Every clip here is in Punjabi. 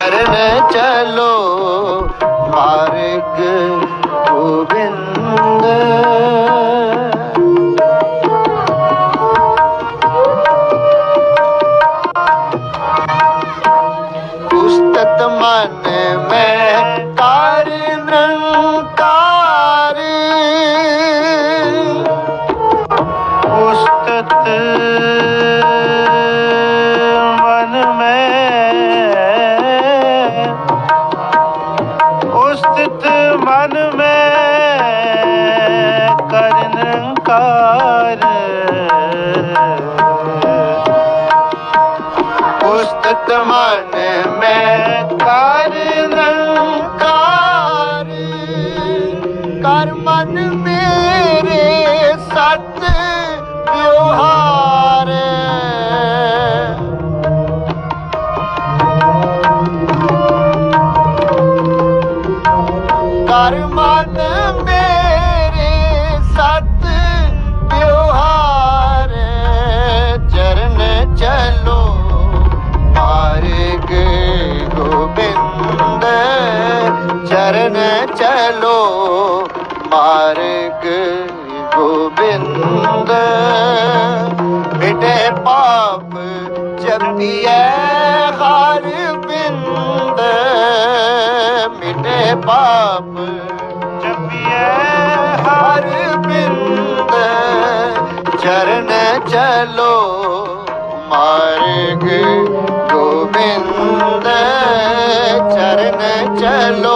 ਕਰਨ ਚਲੋ ਮਾਰਗ ਗੋਬਿੰਦ। ਉਸਤਤ ਮਨ ਮੈਂ ਕਾਰ। ਮਨ ਮੈਂ ਕਰ ਰੰਕਾਰ ਕਰ ਮੇਰੇ ਸਤ ਵਿਵਹਾਰ। ਕਰ ਮਨ ਚਲੋ ਮਾਰਗ ਗੋਬਿੰਦ ਮਿਟੇ ਪਾਪ ਜਪੀਐ ਹਰ ਬਿੰਦ ਮਿਟੇ ਪਾਪ ਜਪੀਐ ਹਰ ਬਿੰਦ ਚਰਨ ਚਲੋ ਮਾਰਗ ਗੋਬਿੰਦ ਚਰਨ ਚਲੋ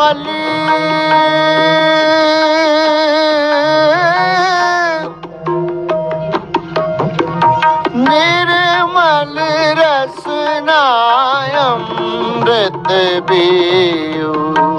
ਨਿਰਮਲ ਨਿਰਮਲ ਰਸਨਾ ਅੰਮ੍ਰਿਤ ਪੀਓ।